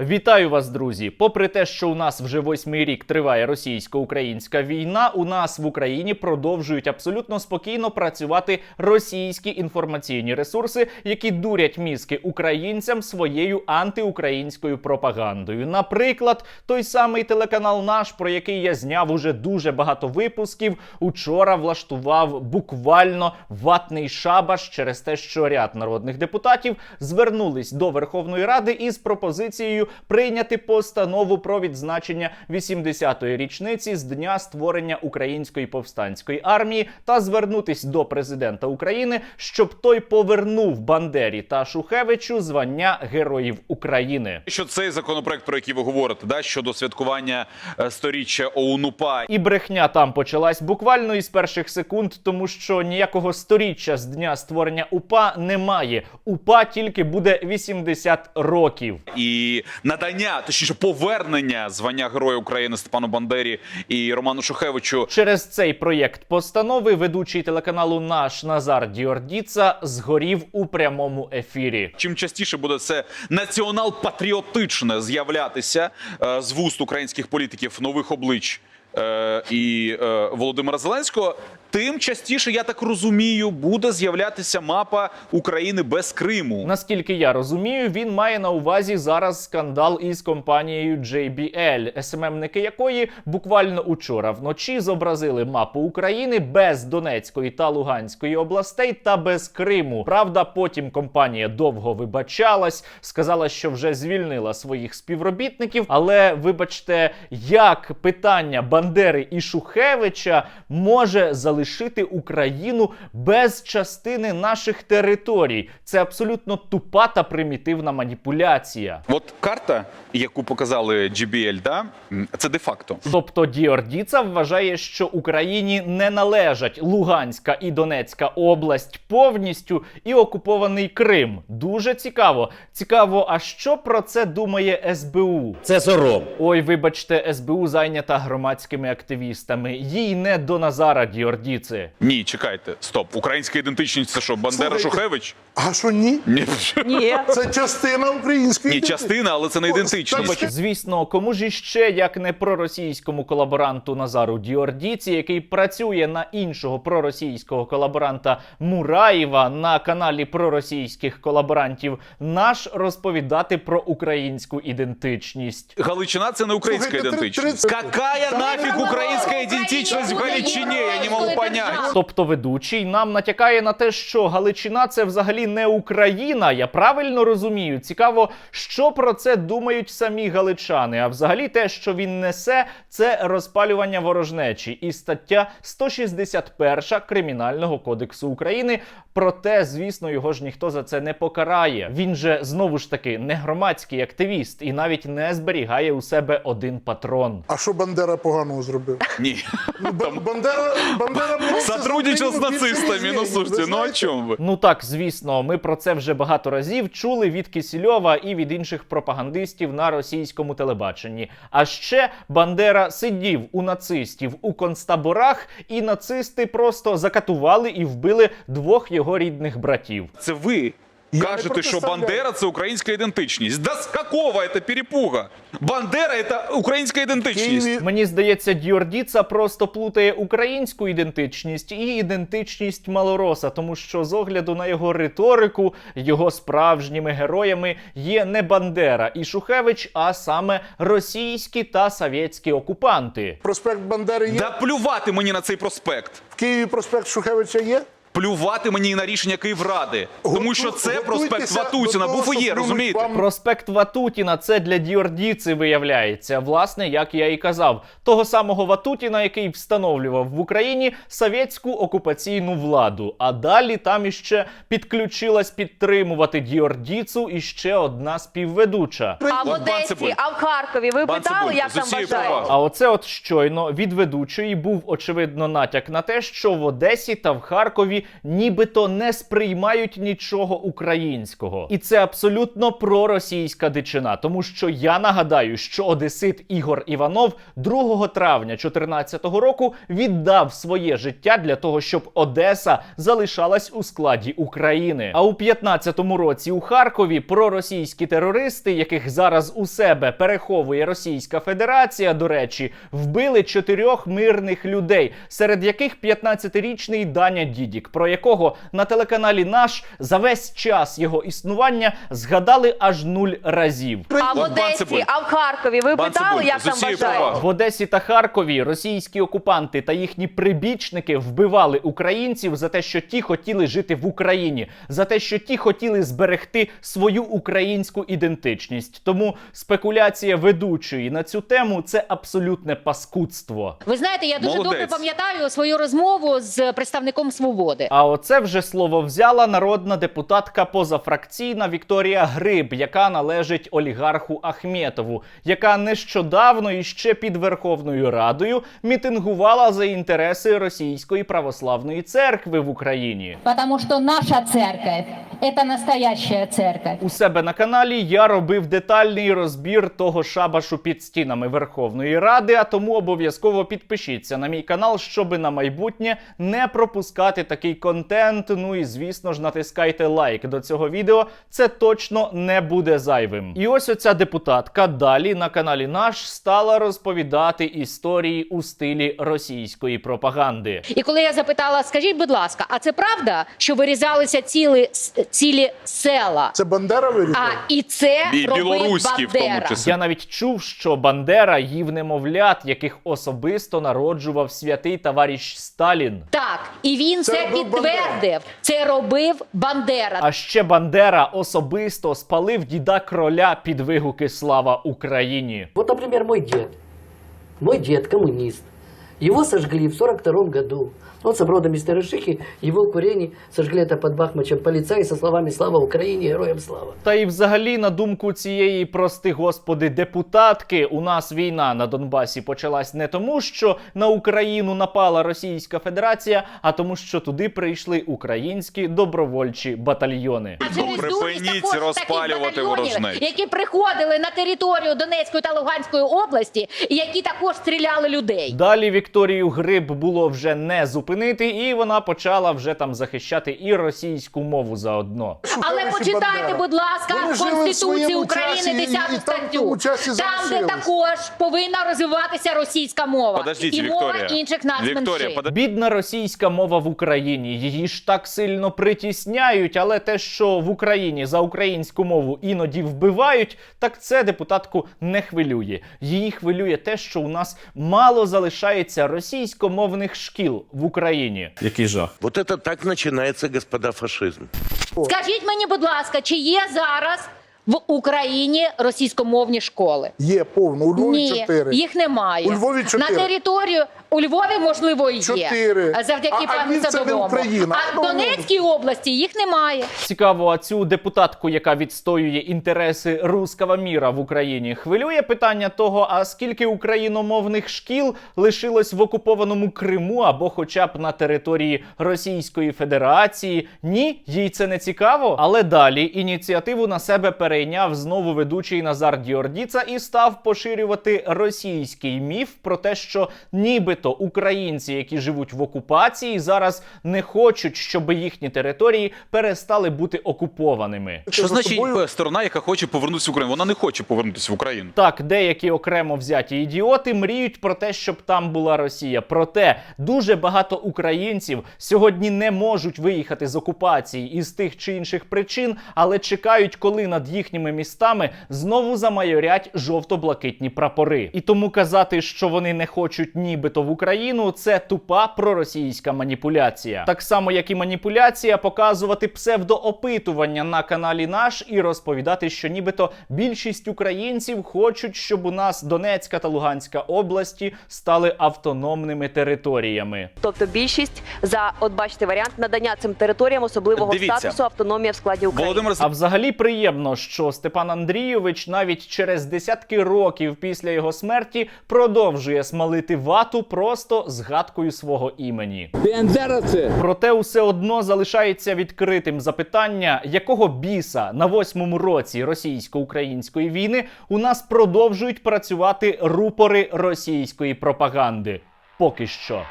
Вітаю вас, друзі! Попри те, що у нас вже восьмий рік триває російсько-українська війна, у нас в Україні продовжують абсолютно спокійно працювати російські інформаційні ресурси, які дурять мізки українцям своєю антиукраїнською пропагандою. Наприклад, той самий телеканал наш, про який я зняв уже дуже багато випусків, учора влаштував буквально ватний шабаш через те, що ряд народних депутатів звернулись до Верховної Ради із пропозицією прийняти постанову про відзначення 80-ї річниці з дня створення української повстанської армії та звернутись до президента України, щоб той повернув Бандері та Шухевичу звання Героїв України. Що цей законопроект, про який ви говорите, да, щодо святкування е, сторіччя ОУН-УПА, І брехня там почалась буквально із перших секунд, тому що ніякого сторіччя з дня створення УПА немає. УПА тільки буде 80 років. і надання, точніше, повернення звання Героя України Степану Бандері і Роману Шухевичу. Через цей проєкт постанови ведучий телеканалу Наш Назар Діордіца згорів у прямому ефірі. Чим частіше буде це націонал-патріотичне з'являтися е, з вуст українських політиків нових облич е, і е, Володимира Зеленського, тим частіше, я так розумію, буде з'являтися мапа України без Криму. Наскільки я розумію, він має на увазі зараз скандал із компанією JBL, СММники якої буквально учора вночі зобразили мапу України без Донецької та Луганської областей та без Криму. Правда, потім компанія довго вибачалась, сказала, що вже звільнила своїх співробітників. Але вибачте, як питання Бандери і Шухевича може залишити Україну без частини наших територій? Це абсолютно тупа та примітивна маніпуляція. От карта, яку показали GBL, да, це де-факто. Тобто Діордіца вважає, що Україні не належать Луганська і Донецька область повністю і окупований Крим. Дуже цікаво. Цікаво, а що про це думає СБУ? Це сором. Ой, вибачте, СБУ зайнята громадськими активістами. Їй не до Назара Діордіци. Ні, чекайте, стоп. Українська ідентичність це що, Бандера Слухайте. Шухевич? А що ні? Ні, Ні. Це частина української ні, частина, але це не ідентичність. Звісно, кому ж іще, як не проросійському колаборанту Назару Діордіці, який працює на іншого проросійського колаборанта Мураєва на каналі проросійських колаборантів, наш розповідати про українську ідентичність. Галичина це не українська Слухайте, ідентичність. Какая нафіг українська ідентичність в Галичині? Я не можу понять. Тобто ведучий нам натякає на те, що Галичина це взагалі не Україна. Я правильно розумію. Цікаво, що про це думають самі галичани. А взагалі, те, що він несе, це розпалювання ворожнечі і стаття 161 Кримінального кодексу України. Проте, звісно, його ж ніхто за це не покарає. Він же знову ж таки не громадський активіст і навіть не зберігає у себе один патрон. А що Бандера поганого зробив? Ні. Ну, Бандера, Бандера Сотрудничал з нацистами. Ну слушайте, ну о чому ви? Ну так, звісно, ми про це вже багато разів чули від Кисільова і від інших пропагандистів на російському телебаченні. А ще Бандера сидів у нацистів у концтаборах, і нацисти просто закатували і вбили двох його рідних братів. Це ви Я кажете, що. Бандера це українська ідентичність. Да з какого це перепуга? Бандера це українська ідентичність. Києві Мені здається, Діордіца просто плутає українську ідентичність і ідентичність малороса, тому що з огляду на його риторику, його справжніми героями є не Бандера і Шухевич, а саме російські та совєтські окупанти. проспект Бандери є. Да плювати мені на цей проспект. В Києві проспект Шухевича є. Плювати мені на рішення Київради. Тому що це проспект Ватутіна. того, Був і є, розумієте? Проспект Ватутіна це для Діордіци виявляється. Власне, як я і казав, того самого Ватутіна, який встановлював в Україні совєтську окупаційну владу. А далі там іще підключилась підтримувати Діордіцу і ще одна співведуча. А в. Одесі, а в Харкові ви питали, як там вважають? А оце от щойно від ведучої був очевидно натяк на те, що в Одесі та в Харкові нібито не сприймають нічого українського. І це абсолютно проросійська дичина, тому що я нагадаю, що одесит Ігор Іванов 2 травня 2014 року віддав своє життя для того, щоб Одеса залишалась у складі України. А у 15-му році у Харкові проросійські терористи, яких зараз у себе переховує Російська Федерація, до речі, вбили чотирьох мирних людей, серед яких 15-річний Даня Дідік, про якого на телеканалі наш за весь час його існування згадали аж нуль разів. А в Одесі, а в Харкові ви питали, як там вважають? В Одесі та Харкові російські окупанти та їхні прибічники вбивали українців за те, що ті хотіли жити в Україні, за те, що ті хотіли зберегти свою українську ідентичність. Тому спекуляція ведучої на цю тему це абсолютне паскудство. Ви знаєте, я дуже Молодець. добре пам'ятаю свою розмову з представником свободи. А оце вже слово взяла народна депутатка позафракційна Вікторія Гриб, яка належить олігарху Ахметову, яка нещодавно і ще під Верховною Радою мітингувала за інтереси Російської православної церкви в Україні. Тому що наша церковь – это настоящая церковь. У себе на каналі я робив детальний розбір того шабашу під стінами Верховної Ради. А тому обов'язково підпишіться на мій канал, щоби на майбутнє не пропускати такий контент. Ну і звісно ж натискайте лайк до цього відео. Це точно не буде зайвим. І ось оця депутатка далі на каналі наш стала розповідати історії у стилі російської пропаганди. І коли я запитала, скажіть, будь ласка, а це правда, що вирізалися цілі, цілі села? Це Бандера вирізав? А і це І робив білоруські в тому Бандера. числі. Я навіть чув, що Бандера їв немовлят, яких особисто народжував святий товариш Сталін. Так, і він Це це, підтвердив. Це робив Бандера. А ще Бандера особисто спалив діда кроля під вигуки Слава Україні. Вот, например, мой дед. Мой дед коммунист. Его сожгли в 42 году. Он с родом из Тарашихи, его в курении сожгли это под Бахмачем полицаи со словами «Слава Украине, героям слава». Та і взагалі, на думку цієї, прости господи, депутатки, у нас війна на Донбасі почалась не тому, що на Україну напала Російська Федерація, а тому, що туди прийшли українські добровольчі батальйони. А через Припиніть також розпалювати таких які приходили на територію Донецької та Луганської області, і які також стріляли людей. Далі Вікторію Гриб було вже не зупинити, і вона почала вже там захищати і російську мову заодно. Але почитайте, будь ласка, Конституцію України, часі, 10 там статтю. Там, де також повинна розвиватися російська мова Подождіть, і Вікторія. мова інших нацменшин. Вікторія. Бідна російська мова в Україні. Її ж так сильно притісняють, але те, що в Україні за українську мову іноді вбивають, так це депутатку не хвилює. Її хвилює те, що у нас мало залишається російськомовних шкіл в Україні. Який жах. Вот это так починається, господа, фашизм. Скажіть мені, будь ласка, чи є зараз в Україні російськомовні школи? Є повно. У Львові Ні, чотири. їх немає. У Львові чотири. На територію у Львові, можливо, є. Чотири. Завдяки А- а пану не Садовому. Україна. А в. Донецькій області їх немає. Цікаво, а цю депутатку, яка відстоює інтереси руского міра в Україні, хвилює питання того, а скільки україномовних шкіл лишилось в окупованому Криму або хоча б на території Російської Федерації. Ні, їй це не цікаво. Але далі ініціативу на себе перейняв знову ведучий Назар Діордіца і став поширювати російський міф про те, що нібито українці, які живуть в окупації, зараз не хочуть, щоб їхні території перестали бути окупованими. Що значить собою- е, сторона, яка хоче повернутися в Україну? Вона не хоче повернутися в Україну. Так, деякі окремо взяті ідіоти мріють про те, щоб там була Росія. Проте дуже багато українців сьогодні не можуть виїхати з окупації із тих чи інших причин, але чекають, коли над їхніми містами знову замайорять жовто-блакитні прапори. І тому казати, що вони не хочуть нібито в Україну, це тупа проросійська маніпуляція. Так само, як і маніпуляція, показувати псевдоопитування на каналі наш і розповідати, що нібито більшість українців хочуть, щоб у нас Донецька та Луганська області стали автономними територіями. Тобто більшість за от бачите варіант надання цим територіям особливого Дивіться. статусу автономія в складі України. Володимир А взагалі приємно, що Степан Андрійович навіть через десятки років після його смерті продовжує смалити вату просто згадкою свого імені. Проте усе одно залишається відкритим запитання, якого біса на восьмому році російсько-української війни у нас продовжують працювати рупори російської пропаганди. Поки що.